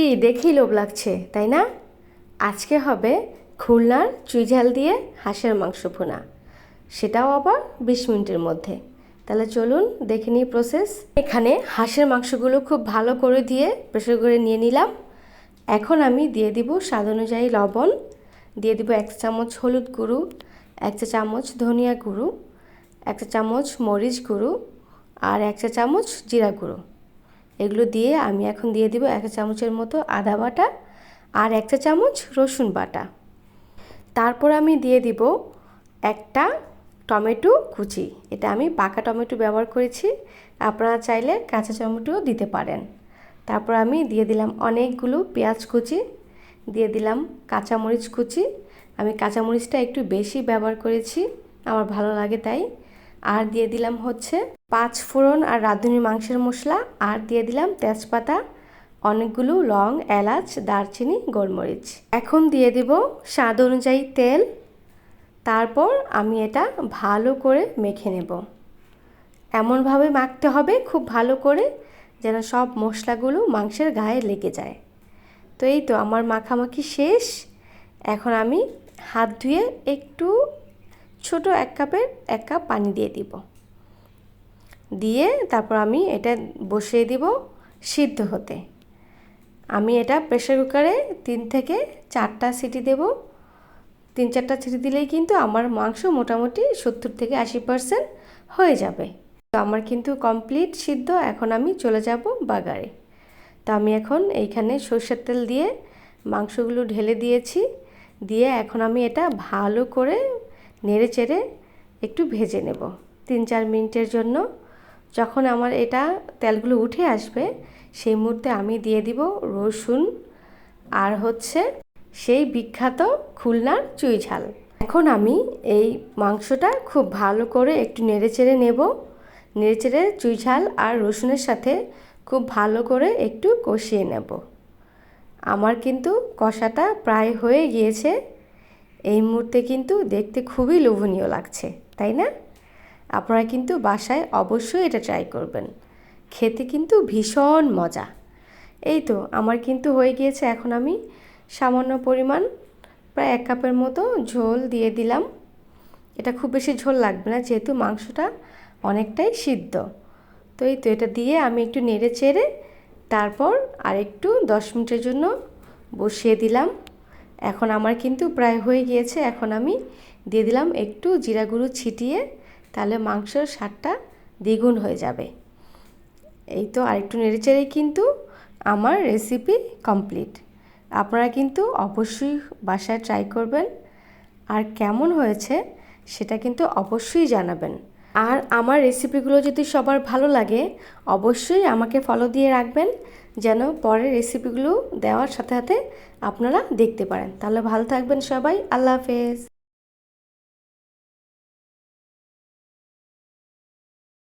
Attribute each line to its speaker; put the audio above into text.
Speaker 1: কি দেখেই লোভ লাগছে, তাই না? আজকে হবে খুলনার চুইঝাল দিয়ে হাঁসের মাংস ভুনা। সেটাও আবার বিশ মিনিটের মধ্যে। তাহলে চলুন দেখে নিই প্রসেস এখানে হাঁসের মাংসগুলো খুব ভালো করে দিয়ে প্রেশার করে নিয়ে নিলাম। এখন আমি দিয়ে দিব স্বাদ অনুযায়ী লবণ। দিয়ে দিব এক চামচ হলুদ গুঁড়ো, এক চা চামচ ধনিয়া গুঁড়ো, এক চা চামচ মরিচ গুঁড়ো আর এক চা চামচ জিরা গুঁড়ো। এগুলো দিয়ে আমি এখন দিয়ে দিব এক চামচের মতো আদা বাটা আর এক চা চামচ রসুন বাটা। তারপর আমি দিয়ে দিব একটা টমেটো কুচি। এটা আমি পাকা টমেটো ব্যবহার করেছি। আপনারা চাইলে কাঁচা টমেটোও দিতে পারেন। তারপর আমি দিয়ে দিলাম অনেকগুলো পেঁয়াজ কুচি, দিয়ে দিলাম কাঁচামরিচ কুচি। আমি কাঁচামরিচটা একটু বেশি ব্যবহার করেছি, আমার ভালো লাগে তাই। আর দিয়ে দিলাম হচ্ছে পাঁচ ফোড়ন আর রাঁধুনি মাংসের মশলা। আর দিয়ে দিলাম তেজপাতা, অনেকগুলো লং, এলাচ, দারচিনি, গোলমরিচ। এখন দিয়ে দিব স্বাদ অনুযায়ী তেল। তারপর আমি এটা ভালো করে মেখে নেব। এমনভাবে মাখতে হবে খুব ভালো করে যেন সব মশলাগুলো মাংসের গায়ে লেগে যায়। তো এই তো আমার মাখামাখি শেষ। এখন আমি হাত ধুয়ে একটু ছোট এক কাপের এক কাপ পানি দিয়ে দিব। দিয়ে তারপর আমি এটা বসিয়ে দিব সিদ্ধ হতে। আমি এটা প্রেশার কুকারে তিন থেকে চারটা সিটি দেব। তিন চারটা সিটি দিলেই কিন্তু আমার মাংস মোটামুটি সত্তর থেকে আশি পারসেন্ট হয়ে যাবে। তো আমার কিন্তু কমপ্লিট সিদ্ধ, এখন আমি চলে যাব বাগারে। তো আমি এখন এইখানে সর্ষের তেল দিয়ে মাংসগুলো ঢেলে দিয়েছি। দিয়ে এখন আমি এটা ভালো করে নেড়ে চেড়ে একটু ভেজে নেব। তিন চার মিনিটের জন্য যখন আমার এটা তেলগুলো উঠে আসবে, সেই মুহূর্তে আমি দিয়ে দিব রসুন আর হচ্ছে সেই বিখ্যাত খুলনার চুই ঝাল। এখন আমি এই মাংসটা খুব ভালো করে একটু নেড়ে চেড়ে নেব। নেড়ে চেড়ে চুই ঝাল আর রসুনের সাথে খুব ভালো করে একটু কষিয়ে নেব। আমার কিন্তু কষাটা প্রায় হয়ে গিয়েছে। এই মুহূর্তে কিন্তু দেখতে খুবই লোভনীয় লাগছে, তাই না? আপনারা কিন্তু বাসায় অবশ্যই এটা ট্রাই করবেন। খেতে কিন্তু ভীষণ মজা। এই তো, আমার কিন্তু হয়ে গিয়েছে এখন আমি সামান্য পরিমাণ প্রায় এক কাপের মতো ঝোল দিয়ে দিলাম। এটা খুব বেশি ঝোল লাগবে না, যেহেতু মাংসটা অনেকটাই সিদ্ধ। তো এই তো, এটা দিয়ে আমি একটু নেড়ে চেড়ে তারপর আরেকটু দশ মিনিটের জন্য বসিয়ে দিলাম। এখন আমার কিন্তু প্রায় হয়ে গিয়েছে, এখন আমি দিয়ে দিলাম একটু জিরা গুঁড়ো ছিটিয়ে, তাহলে মাংসর স্বাদটা দ্বিগুণ হয়ে যাবে। এই তো আরেকটু নেড়ে চেড়ে কিন্তু আমার রেসিপি কমপ্লিট আপনারা কিন্তু অবশ্যই বাসায় ট্রাই করবেন। আর কেমন হয়েছে সেটা কিন্তু অবশ্যই জানাবেন। আর আমার রেসিপিগুলো যদি সবার ভালো লাগে, অবশ্যই আমাকে ফলো দিয়ে রাখবেন। যেন পরের রেসিপিগুলো দেওয়ার সাথে সাথে আপনারা দেখতে পারেন। তাহলে ভালো থাকবেন সবাই। আল্লাহ হাফেজ।